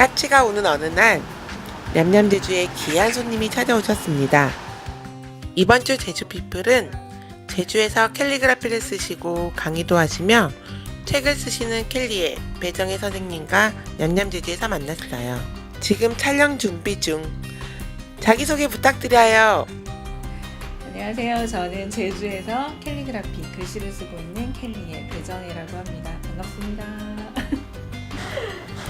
까치가 오는 어느 날 냠냠제주에 귀한 손님이 찾아오셨습니다. 이번 주 제주 피플은 제주에서 캘리그라피를 쓰시고 강의도 하시며 책을 쓰시는 켈리의 배정혜 선생님과 냠냠제주에서 만났어요. 지금 촬영 준비 중. 자기소개 부탁드려요. 안녕하세요. 저는 제주에서 캘리그라피 글씨를 쓰고 있는 켈리의 배정혜라고 합니다. 반갑습니다.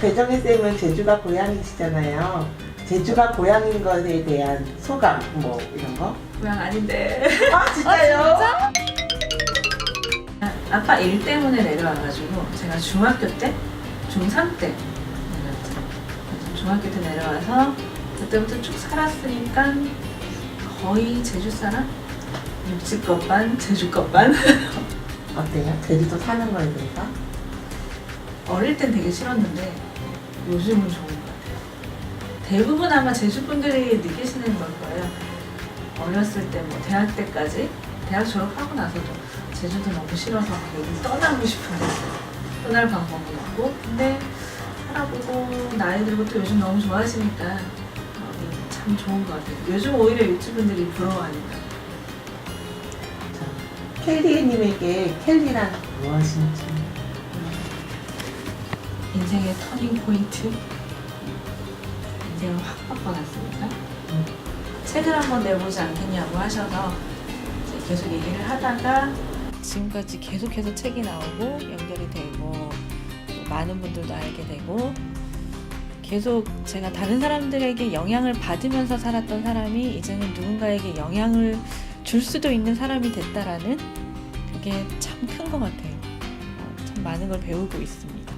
배정혜 쌤은 제주가 고향이시잖아요. 제주가 고향인 것에 대한 소감 뭐 이런 거? 고향 아닌데. 아 진짜요? 아, 아빠 일 때문에 내려와가지고 제가 중학교 때, 중3 때 내려왔죠. 중학교 때 내려와서 그때부터 쭉 살았으니까 거의 제주 사람? 육지 것반, 제주 것반. 어때요? 제주도 사는 거에 대해서? 어릴 땐 되게 싫었는데 요즘은 좋은 것 같아요. 대부분 아마 제주 분들이 느끼시는 걸 거예요. 어렸을 때 뭐 대학 때까지 대학 졸업하고 나서도 제주도 너무 싫어서 여기 떠나고 싶은데 떠날 방법은 없고 근데 살아보고 나이 들고 또 요즘 너무 좋아하시니까 참 좋은 것 같아요. 요즘 오히려 육지 분들이 부러워하니까. 켈리님에게 켈리란 무엇인지 인생의 터닝 포인트 인생을 확 바꿔놨습니다. 책을 한번 내보지 않겠냐고 하셔서 계속 얘기를 하다가 지금까지 계속해서 책이 나오고 연결이 되고 또 많은 분들도 알게 되고 계속 제가 다른 사람들에게 영향을 받으면서 살았던 사람이 이제는 누군가에게 영향을 줄 수도 있는 사람이 됐다라는 그게 참 큰 것 같아요. 어, 참 많은 걸 배우고 있습니다.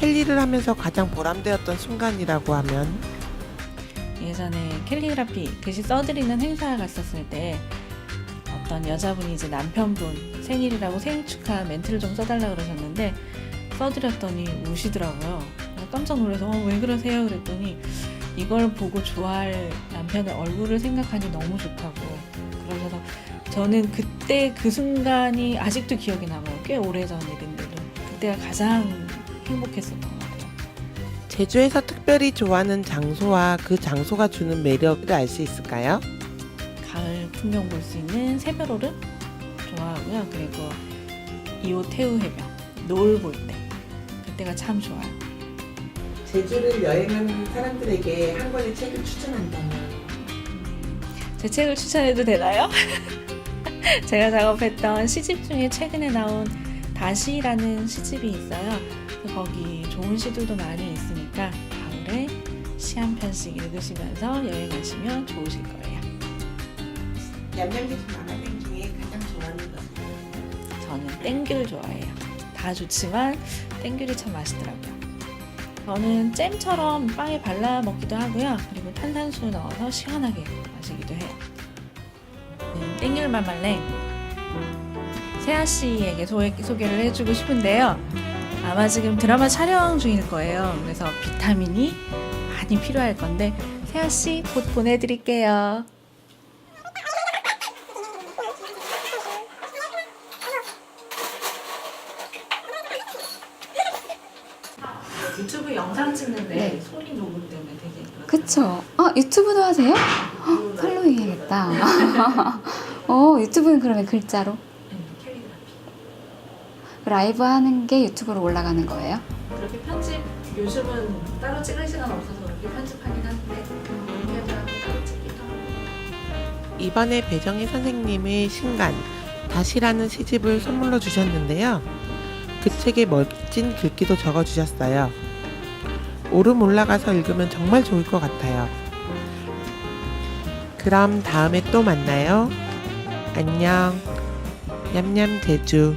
켈리를 하면서 가장 보람되었던 순간이라고 하면 예전에 캘리그라피 글씨 써드리는 행사 갔었을 때 어떤 여자분이 이제 남편분 생일이라고 생일 축하 멘트를 좀 써달라 그러셨는데 써드렸더니 우시더라고요. 깜짝 놀라서 어, 왜 그러세요? 그랬더니 이걸 보고 좋아할 남편의 얼굴을 생각하니 너무 좋다고 그러셔서 저는 그때 그 순간이 아직도 기억에 남아요. 꽤 오래전 일인데도 그때가 가장 행복했었던 것 같아요. 제주에서 특별히 좋아하는 장소와 그 장소가 주는 매력을 알 수 있을까요? 가을 풍경 볼 수 있는 새별호를 좋아하고요. 그리고 이호 태우 해변 노을 볼 때 그때가 참 좋아요. 제주를 여행하는 사람들에게 한 권의 책을 추천한다면 제 책을 추천해도 되나요? 제가 작업했던 시집 중에 최근에 나온 다시라는 시집이 있어요. 거기 좋은 시들도 많이 있으니까 가을에 시 한 편씩 읽으시면서 여행하시면 좋으실 거예요. 냠냠제주 마가땡 중에 가장 좋아하는 것은 저는 땡귤 좋아해요. 다 좋지만 땡귤이 참 맛있더라고요. 저는 잼처럼 빵에 발라 먹기도 하고요. 그리고 탄산수 넣어서 시원하게 마시기도 해요. 네, 땡귤 마말랭 세아 씨에게 소개, 소개 를 해주고 싶은데요. 아마 지금 드라마 촬영 중일 거예요. 그래서 비타민이 많이 필요할 건데 세아 씨 곧 보내드릴게요. 유튜브 영상 찍는데 네. 소리 녹음 때문에 되게 그쵸. 아, 유튜브도 하세요? 헉, 팔로잉 해야겠다. 어, 유튜브는 그러면 글자로? 라이브 하는 게 유튜브로 올라가는 거예요? 그렇게 편집 요즘은 따로 찍을 시간 없어서 그렇게 편집하긴 하는데 이렇게 하고 따로 찍기도 하고 이번에 배정희 선생님의 신간 다시라는 시집을 선물로 주셨는데요. 그 책에 멋진 글귀도 적어주셨어요. 오름 올라가서 읽으면 정말 좋을 것 같아요. 그럼 다음에 또 만나요. 안녕. 냠냠 제주.